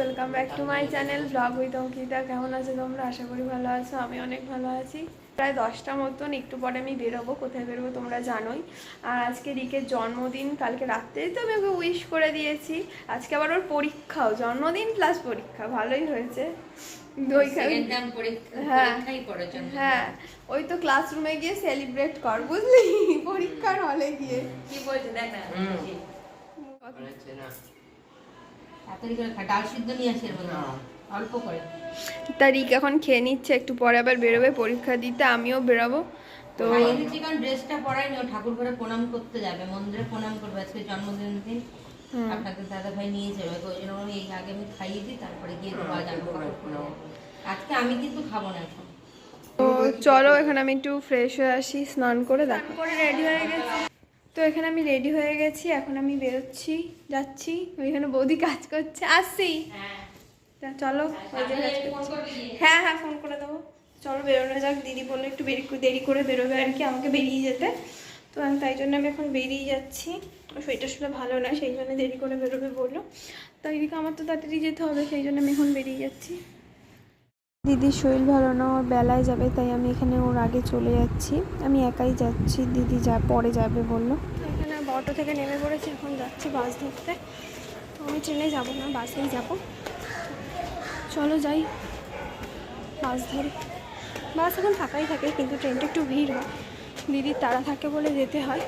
Welcome back to my channel vlog with Ankita কেমন আছো তোমরা? আশা করি ভালো আছো আমি অনেক ভালো আছি। প্রায় দশটা মতন একটু পরে আমি বেরোবো কোথায় বেরোবো তোমরা জানোই। আর আজকে রিকের জন্মদিন কালকে রাত্রেই তো আমি ওকে উইশ করে দিয়েছি। আজকে আবার ওর পরীক্ষাও জন্মদিন প্লাস পরীক্ষা ভালোই হয়েছে। হ্যাঁ। হ্যাঁ। ওই তো ক্লাসরুমে গিয়ে সেলিব্রেট কর বুঝলি? পরীক্ষার হলে গিয়ে। কি বলছে দেখ না। হুম। তাড়াতাড়ি করে খা, ডাল সিদ্ধ নিয়ে আসি এর মধ্যে। অল্প করে। তা রিক এখন খেয়ে নিচ্ছে একটু পরে আবার বেরোবে পরীক্ষা দিতে আমিও বেরোবো। তো কারণ ড্রেসটা পরাইনি ও ঠাকুর ঘরে প্রণাম করতে যাবে মন্দিরে প্রণাম করবে। আজকে জন্মদিন দিন। আপনাদের দাদা ভাই নিয়ে যাবে ওই জন্য আমি এই আগে আমি খাইয়ে দিই তারপরে গিয়ে দেবো আজ আমি আজকে আমি কিন্তু খাব না এখন। তো চলো এখানে আমি একটু ফ্রেশ হয়ে আসি স্নান করে দেখো। করে রেডি হয়ে গেছি। তো এখানে আমি রেডি হয়ে গেছি এখন আমি বেরোচ্ছি যাচ্ছি। ওইখানে বৌদি কাজ করছে আসছি। তা চলো ওই যে কাজ করছে। হ্যাঁ হ্যাঁ ফোন করে দেবো। চলো বেরোনো যাক দিদি বলল একটু বেরি দেরি করে বেরোবে আর কি আমাকে বেরিয়ে যেতে। তো আমি তাই জন্য আমি এখন বেরিয়ে যাচ্ছি। শরীরটা আসলে ভালো না সেই জন্য দেরি করে বেরোবে বলল। তাই এদিকে আমার তো তাড়াতাড়ি যেতে হবে সেই জন্য আমি এখন বেরিয়ে যাচ্ছি। দিদির শরীর ভালো না, ওর বেলায় যাবে, তাই আমি এখানে ওর আগে চলে যাচ্ছি। আমি একাই যাচ্ছি, দিদি যা, পরে যাবে বলল। এখানে অটো থেকে নেমে পড়েছি, এখন যাচ্ছি বাস ধরতে। তো আমি ট্রেনে যাব না, বাসেই যাব। চলো যাই, বাস ধরে। বাস এখন ফাঁকাই থাকে, কিন্তু ট্রেনটা একটু ভিড় হয়। দিদির তাড়া থাকে বলে যেতে হয়।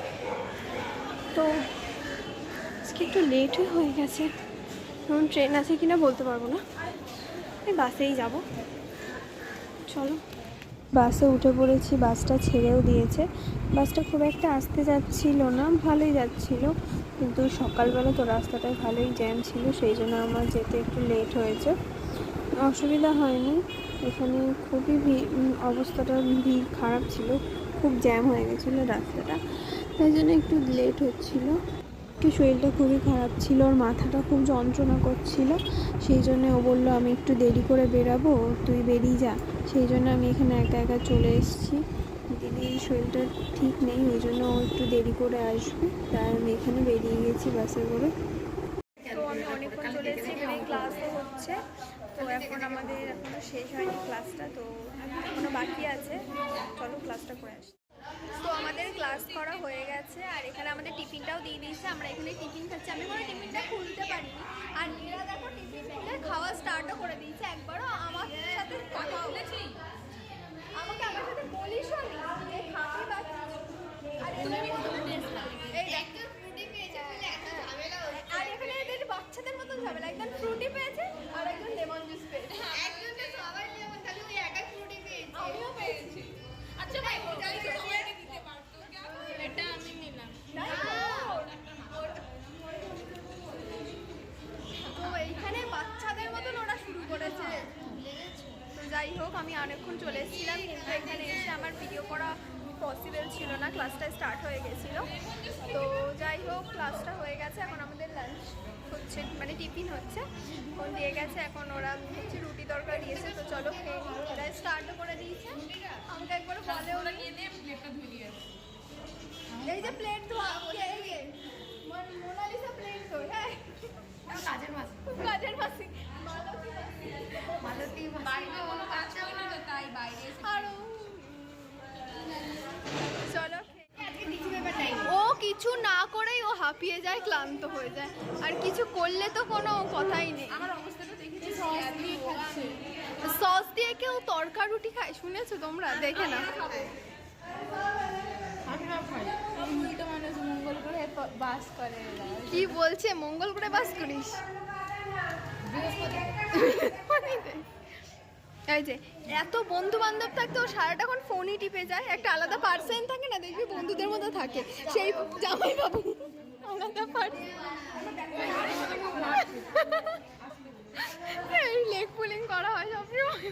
তো আজকে একটু লেটই হয়ে গেছে। এখন ট্রেন আছে কিনা বলতে পারব না। এই বাসেই যাব। চলো। বাসে উঠে পড়েছি, বাসটা ছেড়েও দিয়েছে। বাসটা খুব একটা আসতে যাচ্ছিল না, ভালোই যাচ্ছিল। কিন্তু সকালবেলা তো রাস্তাটায় ভালোই জ্যাম ছিল, সেই জন্য আমার যেতে একটু লেট হয়েছে। অসুবিধা হয়নি। এখানে খুবই ভিড় অবস্থাটা ভিড় খারাপ ছিল। খুব জ্যাম হয়ে গেছিল রাস্তাটা। তাই জন্য একটু লেট হচ্ছিল। একটু শরীরটা খুবই খারাপ ছিল, ওর মাথাটা খুব যন্ত্রণা করছিল। সেই জন্য ও বলল, আমি একটু দেরি করে বেরাবো, তুই বেরিয়ে যা। সেই জন্য আমি এখানে একা একা চলে এসেছি। দিদির শরীরটা ঠিক নেই, ওই জন্য ও একটু দেরি করে আসবে। তাই আমি এখানে বেরিয়ে গেছি বাসে করে। তো অনেকক্ষণ এখানে হচ্ছে। তো এখন আমাদের এখনও শেষ হয়নি ক্লাসটা তো এখনও বাকি আছে। চলো ক্লাসটা করে আসি। আমাদের ক্লাস করা হয়ে গেছে আর এখানে আমাদের টিফিনটাও দিয়ে দিয়েছে। আমরা এখানে টিফিন খাচ্ছি। আমি কোনো টিফিনটা খুলতে পারিনি। আর নীরা দেখো টিফিনটা খাওয়া স্টার্টও করে দিয়েছে। একবারও আমার সাথে কথা বলেছি আমাকে আমার সাথে বলিস আমি খাবি বা আর ওরা স্টার্টও করে দিয়েছে আমাকে একবার বলেও এই যে প্লেট ধোয়া এই যে মন- মোনালিসা প্লেট ধো হ্যাঁ কাজের মাসি কাজের মাসি মালতী বাইরে কোনো কাজ না তাই বাইরে আরও চলো ও কিছু না করেই ও হাঁপিয়ে যায়, ক্লান্ত হয়ে যায়। আর কিছু করলে তো কোনো কথাই নেই। আমার অবস্থাটা দেখেছি সস দিয়ে কেউ তরকা রুটি খায়? শুনেছো তোমরা? দেখে না কি বলছে? মঙ্গল করে বাস করিস। এই যে, এত বন্ধু বান্ধব থাকতে ও সারাটাক্ষণ ফোনই টিপে যায়। একটা আলাদা পার্সেন থাকে না, দেখবি বন্ধুদের মতো থাকে। সেই জামাই বাবু আলাদা পার্সেন লেগ পুলিং করা হয় সবসময়।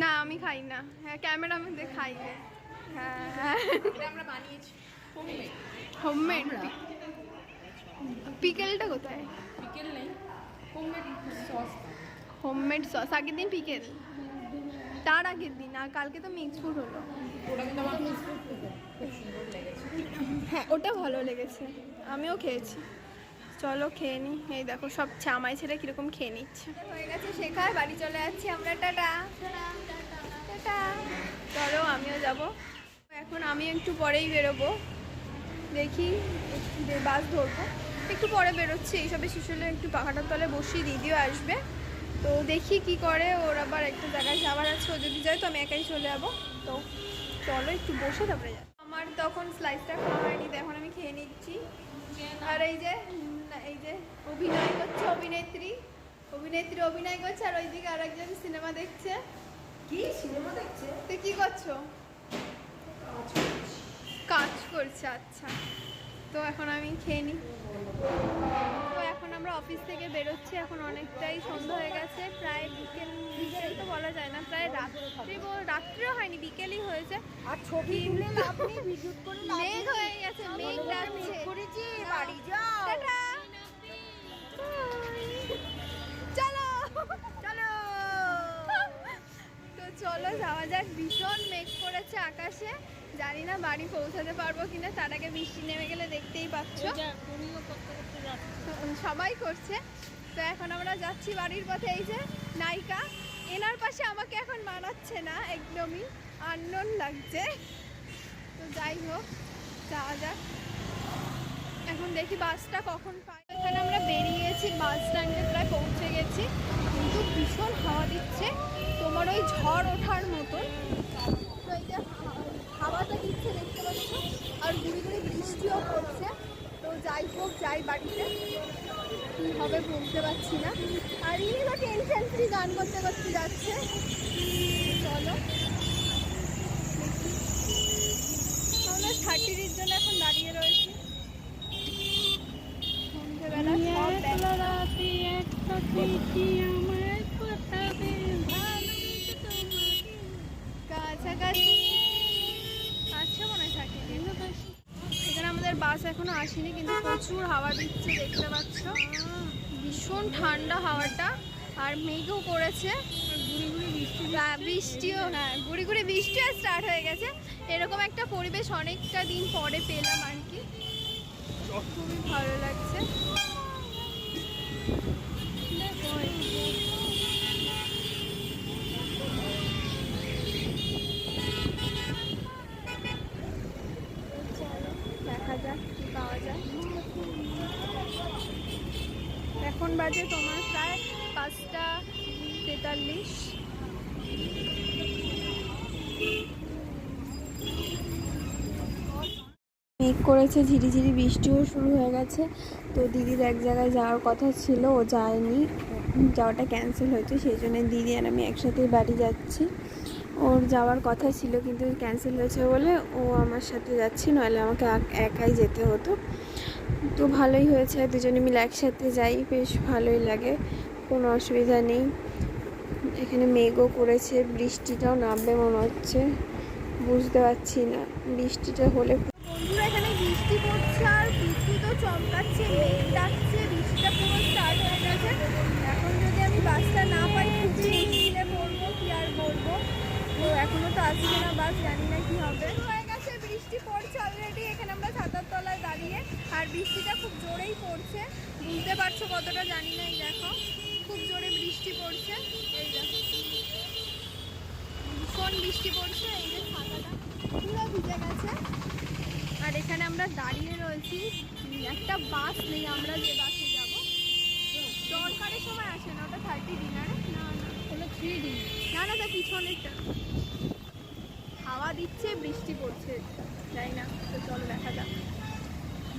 না আমি খাই না। হ্যাঁ ক্যামেরার মধ্যে খাই হ্যাঁ হ্যাঁ। আমরা বানিয়েছি। হোমমেড পিকেলটা কোথায়? বিকেল নেই। হোমমেড সস হোমমেড সস আগের দিন পিকেল। তার আগের দিন আর কালকে তো মিক্স ফুড হলো। হ্যাঁ ওটা ভালো লেগেছে। আমিও খেয়েছি। চলো খেয়ে নি। এই দেখো সব চামাই ছেড়ে কীরকম খেয়ে নিচ্ছে। হয়ে গেছে শেখায় বাড়ি চলে যাচ্ছি আমরা টাটা। টাটা চলো আমিও যাব। এখন আমি একটু পরেই বেরোবো। দেখি যে বাস ধরবো। একটু পরে বেরোচ্ছি এইসবে শিশুলে একটু পাখাটার তলে বসিয়ে দিদিও আসবে। তো দেখি কি করে ওর আবার একটা জায়গায় যাওয়ার আছে ও যদি যায় তো আমি একাই চলে যাব। তো চলো একটু বসে তারপরে যাই। আমার তখন স্লাইসটা খাওয়া হয়নি তো এখন আমি খেয়ে নিচ্ছি। আর এই যে এই যে অভিনয় করছে অভিনেত্রী। অভিনেত্রী অভিনয় করছে আর ওইদিকে আর একজন সিনেমা দেখছে। কি? সিনেমা দেখছে? তো কি করছ? কাজ করছে। আচ্ছা। তো এখন আমি খেয়ে নিই তো এখন আমরা অফিস থেকে বেরোচ্ছি এখন অনেকটাই সন্ধ্যা হয়ে গেছে। প্রায় বিকেল বিকেল তো বলা যায় না প্রায় রাত্রি রাত্রিও হয়নি বিকেলই হয়েছে। আর ছবি তুলে লাভ নেই ভিডিও করে মেঘ হয়ে গেছে মেঘ ডাকছে। বাড়ি যাও। টাটা! চলো। চলো। তো চলো যাওয়া যাক। ভীষণ মেঘ করেছে আকাশে। জানি না বাড়ি পৌঁছাতে পারব কিনা তার আগে বৃষ্টি নেমে গেলে দেখতেই পাচ্ছ। সবাই করছে। তো এখন আমরা যাচ্ছি বাড়ির পথে। এই যে নায়িকা এনার পাশে আমাকে এখন মানাচ্ছে না একদমই। আননোন লাগছে। তো যাই হোক যাওয়া যাক। এখন দেখি বাসটা কখন পাই এখানে আমরা বেরিয়েছি, বাস স্ট্যান্ডে প্রায় পৌঁছে গেছি। কিন্তু ভীষণ হাওয়া দিচ্ছে। তোমার ওই ঝড় ওঠার মতন। তো হাওয়াটা দিচ্ছে দেখতে পাচ্ছ? আর গুড়ি গুড়ি বৃষ্টিও পড়ছে। তো যাই হোক, যাই বাড়িতে। কী হবে বলতে পারছি না। আর ইনি তো টেনশন ফ্রি গান করতে করতে যাচ্ছে। চলো আমরা থার্টির জন্য এখন দাঁড়িয়ে রয়েছি সন্ধ্যেবেলা সব ব্যাগ কাছাকাছি আছে মনে হয় থাকে এখানে আমাদের বাস এখনও আসেনি কিন্তু প্রচুর হাওয়া দিচ্ছে, দেখতে পাচ্ছ? ভীষণ ঠান্ডা হাওয়াটা, আর মেঘও করেছে। বৃষ্টিও হ্যাঁ গুড়ি গুড়ি বৃষ্টিও স্টার্ট হয়ে গেছে। এরকম একটা পরিবেশ অনেকটা দিন পরে পেলাম আর কি। খুবই ভালো লাগছে। করেছে ঝিরিঝিরি বৃষ্টিও শুরু হয়ে গেছে। তো দিদির এক জায়গায় যাওয়ার কথা ছিল, ও যায়নি। যাওয়াটা ক্যান্সেল হয়েছে সেই জন্য দিদি আর আমি একসাথেই বাড়ি যাচ্ছি। ওর যাওয়ার কথা ছিল, কিন্তু ক্যান্সেল হয়েছে বলে ও আমার সাথে যাচ্ছে, নইলে আমাকে এক- একাই যেতে হতো। তো ভালোই হয়েছে, দুজনে মিলে একসাথে যাই, বেশ ভালোই লাগে, কোনো অসুবিধা নেই। এখানে মেঘও করেছে, বৃষ্টিটাও নামবে মনে হচ্ছে, বুঝতে পারছি না। বৃষ্টিটা হলে বন্ধুরা এখানে বৃষ্টি পড়ছে আর বিদ্যুৎও চমকাচ্ছে মেঘ ডাকছে বৃষ্টিটা পুরো স্টার্ট হয়ে গেছে এখন যদি আমি বাসটা না পাই খুবই মুশকিলে পড়ব কি আর বলব তো আসছে না বাস জানি না কি হবে। হয়ে গেছে বৃষ্টি পড়ছে অলরেডি এখানে আমরা ছাতার তলায় দাঁড়িয়ে। আর বৃষ্টিটা খুব জোরেই পড়ছে। বুঝতে পারছ কতটা জানি না এই দেখো। খুব জোরে বৃষ্টি পড়ছে। এই দেখো। ভীষণ বৃষ্টি পড়ছে এই যে ছাতাটা পুরো ভিজে গেছে। আর এখানে আমরা দাঁড়িয়ে রয়েছি। একটা বাস নেই আমরা যে বাসে যাব। দরকারের সময় আসে না ওটা থার্টি ডিনারে না না। হলো থ্রি ডি না না তা পিছনেরটা। হাওয়া দিচ্ছে, বৃষ্টি পড়ছে। যাই না, তো চলো দেখা যাক।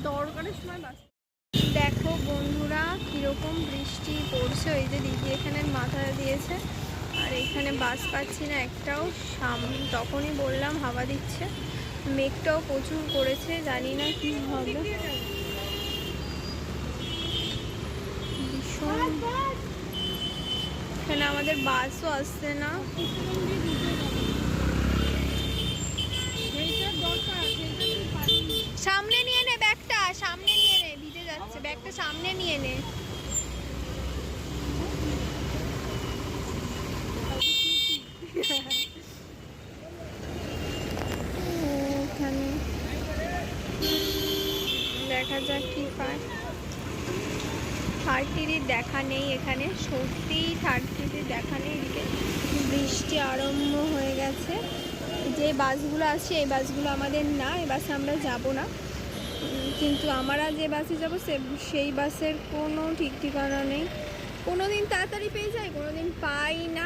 দরকারের সময় বাস দেখো বন্ধুরা, কীরকম বৃষ্টি পড়ছে। ওই যে দিদি এখানে মাথা দিয়েছে, আর এখানে বাস পাচ্ছি না, একটাও। সাম তখনই বললাম হাওয়া দিচ্ছে। মেঘটাও প্রচুর করেছে, জানি না কি হবে। ভীষণ। এখানে আমাদের বাসও আসছে না। সামনে নিয়ে নে ব্যাগটা, সামনে নিয়ে নে, ভিজে যাচ্ছে। ব্যাগটা সামনে নিয়ে নে। এখানে দেখা যাক কি পায়। থার্টির দেখা নেই এখানে, সত্যিই থার্টির দেখা নেই। এদিকে বৃষ্টি আরম্ভ হয়ে গেছে। যে বাসগুলো আসছে এই বাসগুলো আমাদের না, এই বাসে আমরা যাব না। কিন্তু আমরা যে বাসে যাব, সে, সেই বাসের কোনো ঠিক ঠিকানা নেই। কোনো দিন তাড়াতাড়ি পেয়ে যাই কোনো দিন পাই না।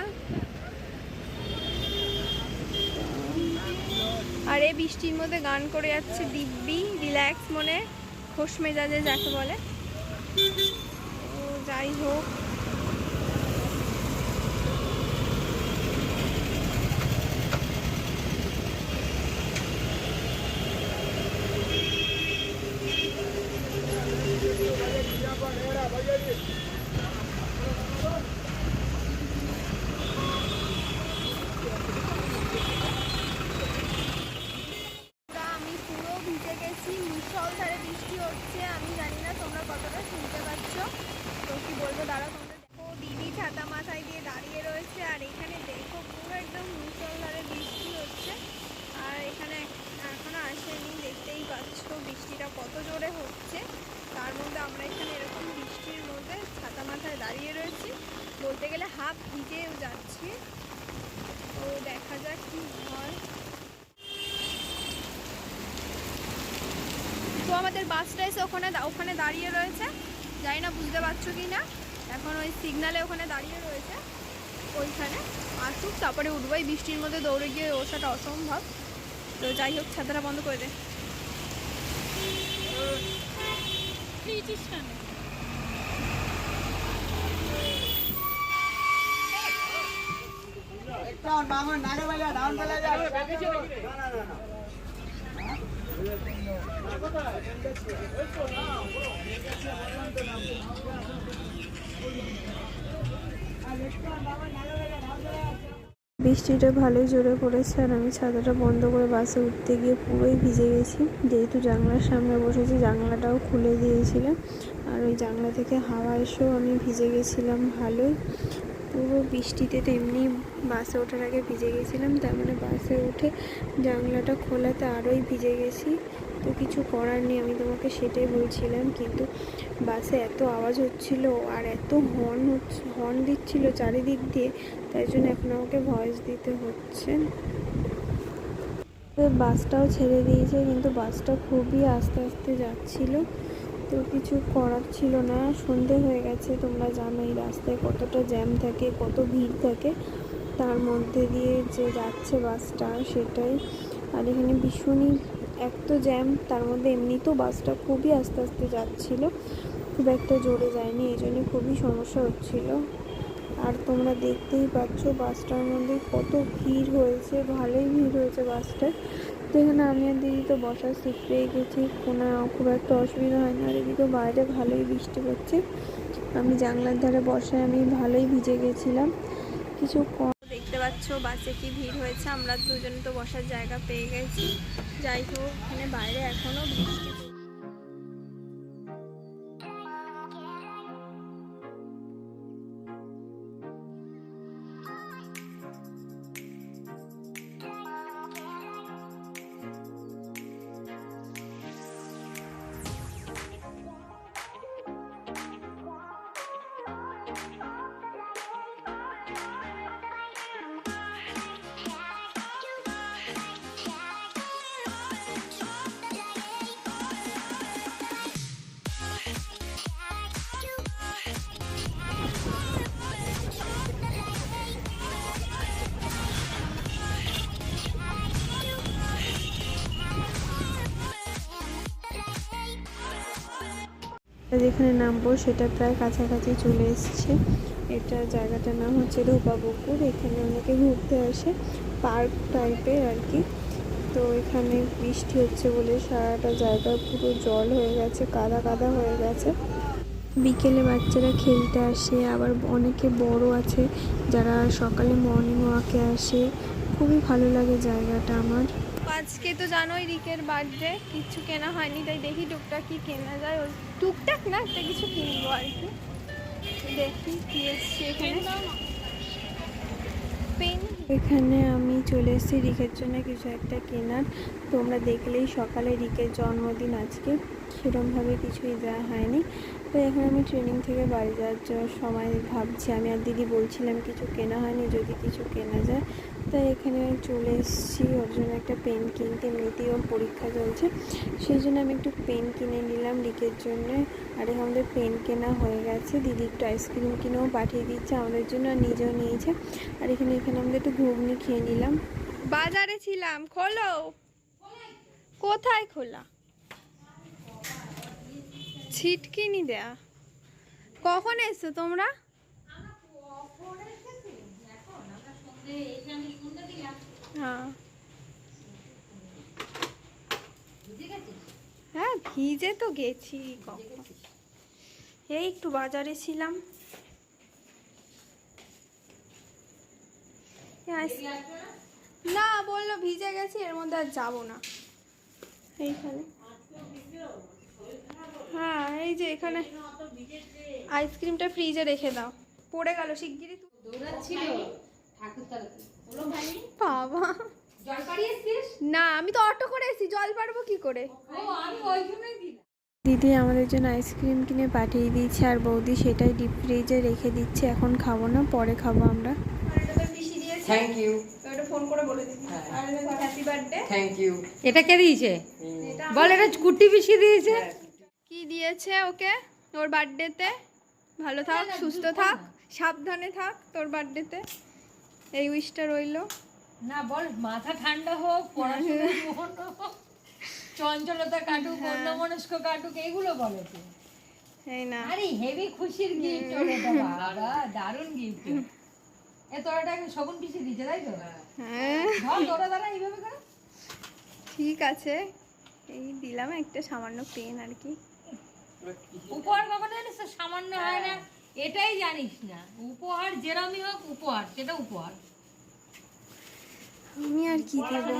আর এই বৃষ্টির মধ্যে গান করে যাচ্ছে দিব্যি, রিল্যাক্স মনে, খোশ মেজাজে যাকে বলে। যাই হোক তা আমি পুরো ভিজে গেছি মুসলধারে বৃষ্টি হচ্ছে আমি জানি না তোমরা কতটা শুনতে পাচ্ছ তো কি বলব দাঁড়া তোমরা দেখো দিদি ছাতা মাথায় দিয়ে দাঁড়িয়ে রয়েছে আর এখানে দেখো পুরো একদম মুসলধারে বৃষ্টি হচ্ছে আর এখানে এক- এখনও আসেনি দেখতেই পাচ্ছ বৃষ্টিটা কত জোরে হচ্ছে তার মধ্যে আমরা এখানে এরকম বৃষ্টির মধ্যে ছাতা মাথায় দাঁড়িয়ে রয়েছি বলতে গেলে হাফ ভিজেও যাচ্ছি। তো দেখা যাক কি হয়। তো আমাদের বাসটা এসে ওখানে ওখানে দাঁড়িয়ে রয়েছে। জানি না, বুঝতে পারছ কি না? এখন ওই সিগনালে ওখানে দাঁড়িয়ে রয়েছে। ওইখানে। আসুক, তারপরে উঠবো। এই বৃষ্টির মধ্যে দৌড়ে গিয়ে ওষাটা অসম্ভব। তো যাই হোক, ছাতাটা বন্ধ করে দে। ডাউন মামন নাগে বেলা ডাউন বেলা যা বৃষ্টিটা ভালোই জোরে পড়েছে আর আমি ছাতাটা বন্ধ করে বাসে উঠতে গিয়ে পুরোই ভিজে গেছি। যেহেতু জানলার সামনে বসেছি, জানলাটাও খুলে দিয়েছিলাম। আর ওই জানলা থেকে হাওয়া এসেও আমি ভিজে গেছিলাম ভালোই। পুরো বৃষ্টিতে তো এমনি বাসে ওঠার আগে ভিজে গেছিলাম, তার মানে বাসে উঠে জানলাটা খোলাতে আরোই ভিজে গেছি। তো কিছু করার নেই, আমি তোমাকে সেটাই বলছিলাম, কিন্তু বাসে এত আওয়াজ হচ্ছিল আর এত হর্ন হর্ন দিচ্ছিল চারিদিক দিয়ে, তাই জন্য এখন আমাকে ভয়েস দিতে হচ্ছে। বাসটাও ছেড়ে দিয়েছে, কিন্তু বাসটা খুবই আস্তে আস্তে যাচ্ছিল। তো কিছু করার ছিল না। সন্ধে হয়ে গেছে, তোমরা জানো এই রাস্তায় কতটা জ্যাম থাকে, কত ভিড় থাকে। তার মধ্যে দিয়ে যে যাচ্ছে বাসটা সেটাই। আর এখানে ভীষণই এক তো জ্যাম, তার মধ্যে এমনিতেও বাসটা খুবই আস্তে আস্তে যাচ্ছিল। খুব একটা জোরে যায়নি, এই জন্য খুবই সমস্যা হচ্ছিল। আর তোমরা দেখতেই পাচ্ছ বাসটার মধ্যে কত ভিড় হয়েছে, ভালোই ভিড় হয়েছে বাসটায়। তো এখানে আমি আর দিদি তো বসার সিট পেয়ে গেছি, কোনো খুব একটা অসুবিধা হয় না। আর এদিকে বাইরে ভালোই বৃষ্টি পড়ছে আমি জানলার ধারে বসায় আমি ভালোই ভিজে গেছিলাম। কিছু দেখতে পাচ্ছ বাসে কি ভিড় হয়েছে। আমরা দুজনে তো বসার জায়গা পেয়ে গেছি। যাই হোক, এখানে বাইরে এখনও বৃষ্টি যেখানে নামবো, সেটা প্রায় কাছাকাছি চলে এসছে। এটা জায়গাটার নাম হচ্ছে ধোপাপুকুর এখানে অনেকে ঘুরতে আসে, পার্ক টাইপের আর কি। তো এখানে বৃষ্টি হচ্ছে বলে সারাটা জায়গা পুরো জল হয়ে গেছে, কাদা কাদা হয়ে গেছে। বিকেলে বাচ্চারা খেলতে আসে, আবার অনেকে বড় আছে যারা সকালে মর্নিং ওয়াকে আসে। খুবই ভালো লাগে জায়গাটা আমার। আজকে তো জানোই রিকের বার্থডে, কিছু কেনা হয়নি, তাই দেখি টুকটাক কি কেনা যায়। ওই টুকটাক না, একটা কিছু কিনবো আর কি। দেখি কি এসছে এখানে। এখানে আমি চলে এসেছি রিকের জন্য কিছু একটা কেনার। তোমরা দেখলেই সকালে রিকের জন্মদিন আজকে। সেরমভাবে কিছুই দেওয়া হয়নি। তো এখন আমি ট্রেনিং থেকে বাড়ি যাওয়ার সময় ভাবছি। আমি আর দিদি বলছিলাম কিছু কেনা হয়নি, যদি কিছু কেনা যায়। তাই এখানে চলে এসেছি, ওর জন্য একটা পেন কিনতে। এমনিতেই ওর পরীক্ষা চলছে। সেই জন্য আমি একটু পেন কিনে নিলাম লিকের জন্য। আর এখানে আমাদের পেন কেনা হয়ে গেছে। দিদি একটু আইসক্রিম কিনেও পাঠিয়ে দিচ্ছে, আমাদের জন্য আর নিজেও নিয়েছে। আর এখানে এখানে আমাদের একটু ঘুগনি খেয়ে নিলাম। বাজারে ছিলাম, খোলো। কোথায় খোলা? ছিটকিনি দেয়া। কখন এসছো তোমরা? হ্যাঁ। হ্যাঁ ভিজে তো গেছি কখন। এই একটু বাজারে ছিলাম। না, বলল ভিজে গেছি, এর মধ্যে আর যাব না। এইখানে। হ্যাঁ এই যে এখানে আইসক্রিমটা ফ্রিজে রেখে দাও। পড়ে গেল শিগগিরই বাবা। না আমি তো অটো করে এসেছি জল পারব কি করে? দিদি আমাদের জন্য আইসক্রিম কিনে পাঠিয়ে দিয়েছে আর বৌদি সেটাই ডিপ ফ্রিজে রেখে দিচ্ছে এখন খাব না পরে খাব আমরা। থ্যাংক ইউ ফোন করে বলে দিবি। আর হ্যাপি বার্থডে থ্যাংক ইউ এটা কে দিয়েছে? বল এটা কুটি পিছিয়ে দিয়েছে? কি দিয়েছে ওকে ওর বার্থডেতে? ভালো থাক সুস্থ থাক সাবধানে থাক তোর বার্থডেতে। এই উইশটা রইল। না বল মাথা ঠান্ডা হোক চঞ্চলতা কাটুক অন্য মনস্ক কাটুক এইগুলো বলে এই না। আরে হেভি খুশির গিফট ওর বাবা দারুণ গিফট এ তোর এটা এখন শগুন পিছিয়ে দিয়েছে তাই তো? হ্যাঁ। তোরা দাঁড়া এইভাবে করে। ঠিক আছে। এই দিলাম একটা সামান্য পেন আর কি। উপহার কখনো জানিস তো সামান্য হয় না। এটাই জানিস না। উপহার যেরমই হোক উপহার সেটা উপহার। আমি আর কি দেবো?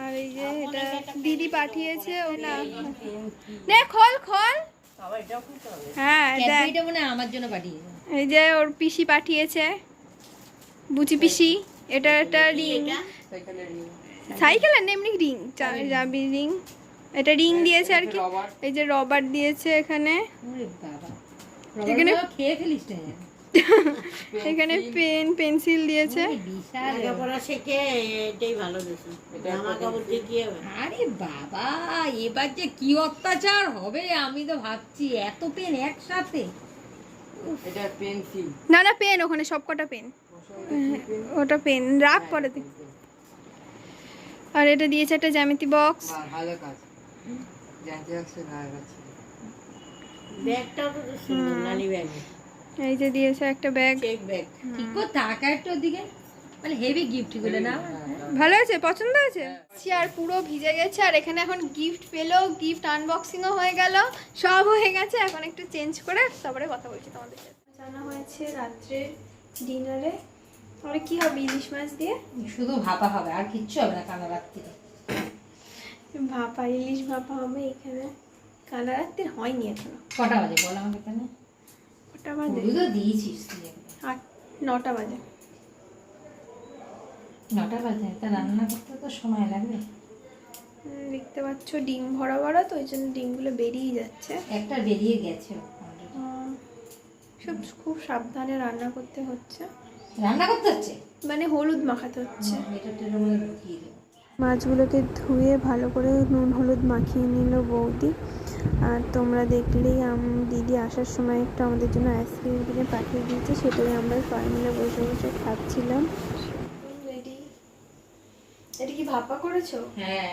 আর এই যে এটা দিদি পাঠিয়েছে ও না নে খোল খোল। হ্যাঁ দেখ। মনে হয় আমার জন্য পাঠিয়েছে এই যে ওর পিসি পাঠিয়েছে। বুচি পিসি এটা একটা রিং। সাইকেল আর এমনি রিং রিং। এটা রিং দিয়েছে আর কি। এই যে রবার দিয়েছে এখানে। এখানে- খেয়ে ফেলিস এখানে পেন পেন্সিল দিয়েছে। আরে বাবা এবার যে কি অত্যাচার হবে আমি তো ভাবছি এত পেন একসাথে। না না পেন ওখানে সব কটা পেন ওটা পেন। রাখ পরে দে। আর এটা দিয়েছে একটা জ্যামিতি বক্স। ভালো কাজ এই যে দিয়েছে একটা ব্যাগ। Check bag. ঠিক করে তাকা একটু ওদিকে। মানে হেভি গিফটগুলো না? ভালো আছে পছন্দ আছে আর পুরো ভিজে গেছে আর এখানে এখন গিফট পেল গিফট আনবক্সিংও হয়ে গেল সব হয়ে গেছে। এখন একটু চেঞ্জ করে তারপরে কথা বলছি তোমাদের সাথে। জানা হয়েছে রাত্রে ডিনারে আর কি হবে ইলিশ মাছ দিয়ে? শুধু ভাপা হবে আর কিচ্ছু হবে না কানা রাত্রিতে। ভাপা ইলিশ ভাপা হবে এখানে। কানা রাত্রির হয়নি এখনও। কটা বাজে বল আমাকে এখানে? ওটা বাজে? তো দিয়েছিস আট নটা বাজে। নটা বাজে? তা রান্না করতে তো সময় লাগবে। দেখতে পাচ্ছ ডিম ভরা ভরা তো ওই জন্য ডিমগুলো বেরিয়ে যাচ্ছে। একটা বেরিয়ে গেছে সব খুব সাবধানে রান্না করতে হচ্ছে। রান্না করতে হচ্ছে? মানে হলুদ মাখাতে হচ্ছে। এটা টের মধ্যে ঢুকিয়ে দেবো মাছগুলোকে ধুয়ে ভালো করে নুন হলুদ মাখিয়ে নিল বৌদি। আর তোমরা দেখলেই দিদি আসার সময় একটু আমাদের জন্য আইসক্রিম কিনে পাঠিয়ে দিয়েছে সেটাই আমরা সবাই মিলে বসে বসে খাচ্ছিলাম। রেডি? এটা কি ভাপা করেছ? হ্যাঁ।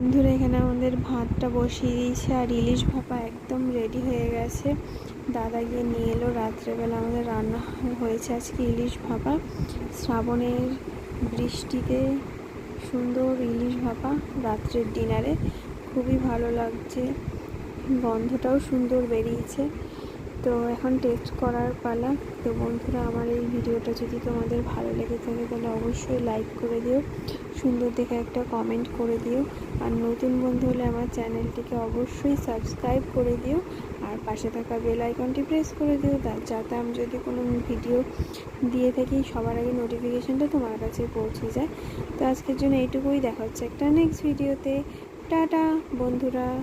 বন্ধুরা এখানে আমাদের ভাতটা বসিয়ে দিয়েছে আর ইলিশ ভাপা একদম রেডি হয়ে গেছে। দাদা গিয়ে নিয়ে এলো রাত্রেবেলা আমাদের রান্না হয়েছে আজকে ইলিশ ভাপা। শ্রাবণের বৃষ্টিতে সুন্দর ইলিশ ভাপা রাত্রের ডিনারে। খুবই ভালো লাগছে। গন্ধটাও সুন্দর বেরিয়েছে। তো এখন টেস্ট করার পালা। তো বন্ধুরা, আমার এই ভিডিওটা যদি তোমাদের ভালো লেগে থাকে, তাহলে অবশ্যই লাইক করে দিও। সুন্দর দেখে একটা কমেন্ট করে দিও। আর নতুন বন্ধু হলে আমার চ্যানেলটিকে অবশ্যই সাবস্ক্রাইব করে দিও। আর পাশে থাকা বেল আইকনটি প্রেস করে দিও। তা- যাতে আমি যদি কোনো ভিডিও দিয়ে থাকি, সবার আগে নোটিফিকেশানটা তোমার কাছে পৌঁছে যায়। তো আজকের জন্য এইটুকুই। দেখা হচ্ছে একটা নেক্সট ভিডিওতে টাটা, বন্ধুরা।